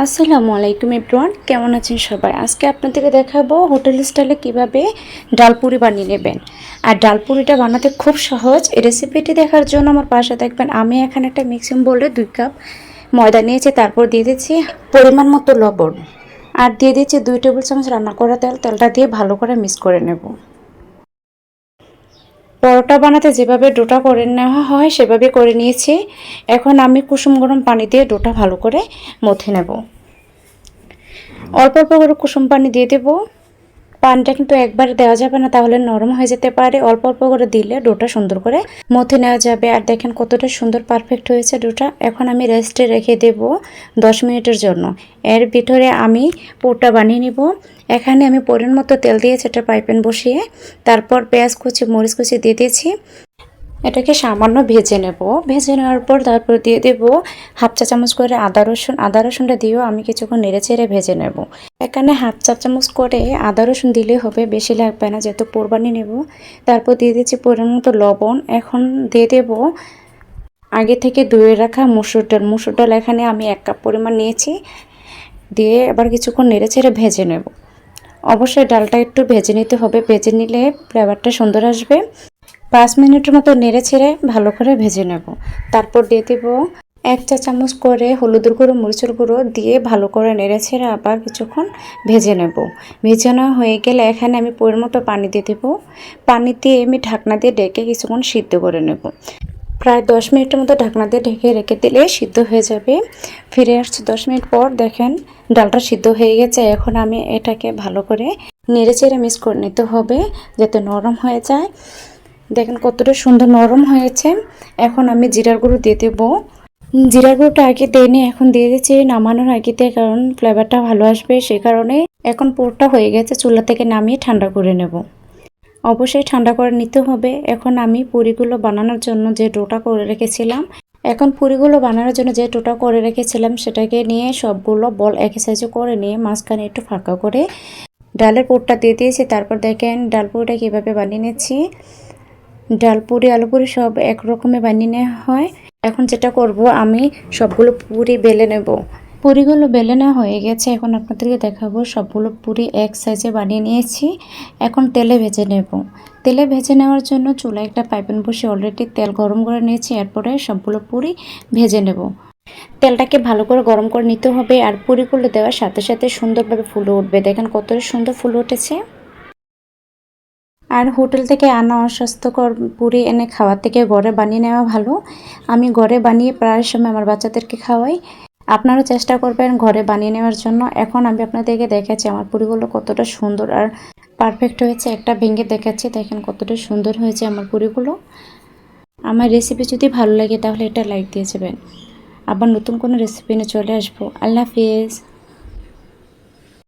আসসালামু আলাইকুম এভরিওয়ান, কেমন আছেন সবাই? আজকে আপনাদেরকে দেখাবো হোটেল স্টাইলে কীভাবে ডালপুরি বানিয়ে নেবেন। আর ডালপুরিটা বানাতে খুব সহজ, এই রেসিপিটি দেখার জন্য আমার পাশে দেখবেন আমি। এখানে একটা মিক্সিং বলে দুই কাপ ময়দা নিয়েছি, তারপর দিয়ে দিচ্ছি পরিমাণ মতো লবণ। আর দিয়ে দিচ্ছি দুই টেবিল চামচ রান্না করা তেল, তেলটা দিয়ে ভালো করে মিক্স করে নেব। পরোটা বানাতে যেভাবে ডোটা করে নেওয়া হয়, সেভাবে করে নিয়েছি। এখন আমি কুসুম গরম পানি দিয়ে ডোটা ভালো করে মথে নেব। অল্প অল্প করে কুসুম পানি দিয়ে দেব। পানিটা কিন্তু একবার দেওয়া যাবে না, তাহলে নরম হয়ে যেতে পারে। অল্প অল্প করে দিলে ডোটা সুন্দর করে মথে নেওয়া যাবে। আর দেখেন কতটা সুন্দর পারফেক্ট হয়েছে ডোটা। এখন আমি রেস্টে রেখে দেব দশ মিনিটের জন্য। এর ভিতরে আমি পোটা বানিয়ে নিব। এখানে আমি পরিমাণ মতো তেল দিয়েছি এটা পাইপেন বসিয়ে। তারপর পেঁয়াজ কুচি, মরিচ কুচি দিয়ে দিয়েছি। এটাকে সামান্য ভেজে নেব। ভেজে নেওয়ার পর তারপর দিয়ে দেব হাফ চা চামচ করে আদা রসুন। আদা রসুনটা দিয়েও আমি কিছুক্ষণ নেড়ে চেড়ে ভেজে নেব। এখানে হাফ চা চামচ করে আদা রসুন দিলে হবে, বেশি লাগবে না, যেহেতু কোরবানি নেব। তারপর দিয়ে দিচ্ছি পরিমাণ মতো লবণ। এখন দিয়ে দেব আগে থেকে ধুয়ে রাখা মুসুর ডাল। মুসুর ডাল এখানে আমি এক কাপ পরিমাণ নিয়েছি। দিয়ে আবার কিছুক্ষণ নেড়ে চেড়ে ভেজে নেব। অবশ্যই ডালটা একটু ভেজে নিতে হবে। ভেজে নিলে ফ্লেভারটা সুন্দর আসবে। পাঁচ মিনিটের মতো নেড়ে ছেড়ে ভালো করে ভেজে নেব। তারপর দিয়ে দেব এক চা চামচ করে হলুদের গুঁড়ো, মরিচের গুঁড়ো দিয়ে ভালো করে নেড়ে ছেড়ে আবার কিছুক্ষণ ভেজে নেব। ভেজে নেওয়া হয়ে গেলে এখানে আমি পরিমাণ মতো পানি দিয়ে দেবো। পানি দিয়ে আমি ঢাকনা দিয়ে ডেকে কিছুক্ষণ সিদ্ধ করে নেব। প্রায় দশ মিনিটের মতো ঢাকনা দিয়ে ঢেকে রেখে দিলে সিদ্ধ হয়ে যাবে। ফিরে আসছি দশ মিনিট পর, দেখেন ডালটা সিদ্ধ হয়ে গেছে। এখন আমি এটাকে ভালো করে নেড়ে চেড়ে মিক্স করে নিতে হবে যাতে নরম হয়ে যায়। দেখেন কতটা সুন্দর নরম হয়েছে। এখন আমি জিরার গুঁড়ো দিয়ে দেবো। জিরার গুঁড়োটা আগে দিইনি এখন দিয়ে দিচ্ছি নামানোর আগেতে কারণ ফ্লেভারটা ভালো আসবে সে কারণে। এখন পুরোটা হয়ে গেছে, চুলা থেকে নামিয়ে ঠান্ডা করে নেব। অবশ্যই ঠান্ডা করে নিতে হবে। এখন আমি পুরিগুলো বানানোর জন্য যে ডোটা করে রেখেছিলাম, এখন পুরিগুলো বানানোর জন্য যে টোটা করে রেখেছিলাম, সেটাকে নিয়ে সবগুলো বল একই সাইজে করে নিয়ে মাঝখানে একটু ফাঁকা করে ডালের পুরটা দিয়ে দিয়েছি। তারপর দেখেন ডাল পুরিটা কীভাবে বানিয়ে নিচ্ছি। ডাল পুরি, আলু পুরি সব একরকমে বানিয়ে নেওয়া হয়। এখন যেটা করব, আমি সবগুলো পুরি বেলে নেব। পুরিগুলো বেলে নেওয়া হয়ে গেছে। এখন আপনাদেরকে দেখাবো সবগুলো পুরি এক সাইজে বানিয়ে নিয়েছি। এখন তেলে ভেজে নেব। তেলে ভেজে নেওয়ার জন্য চুলায় একটা পাইপেন বসে অলরেডি তেল গরম করে নিয়েছি। এরপরে সবগুলো পুরি ভেজে নেব। তেলটাকে ভালো করে গরম করে নিতে হবে আর পুরিগুলো দেওয়ার সাথে সাথে সুন্দরভাবে ফুলে উঠবে। দেখেন কতটা সুন্দর ফুলে উঠেছে। আর হোটেল থেকে আনা অস্বাস্থ্যকর পুরি এনে খাওয়ার থেকে ঘরে বানিয়ে নেওয়া ভালো। আমি ঘরে বানিয়ে প্রায় সময় আমার বাচ্চাদেরকে খাওয়াই। আপনারাও চেষ্টা করবেন ঘরে বানিয়ে নেওয়ার জন্য। এখন আমি আপনাদেরকে দেখাচ্ছি আমার পুরীগুলো কতটা সুন্দর আর পারফেক্ট হয়েছে। একটা ভেঙে দেখাচ্ছি, দেখেন কতটা সুন্দর হয়েছে আমার পুরীগুলো। আমার রেসিপি যদি ভালো লাগে তাহলে এটা লাইক দিয়ে যাবেন। আবার নতুন কোনো রেসিপি নিয়ে চলে আসব। আল্লাহ হাফিজ।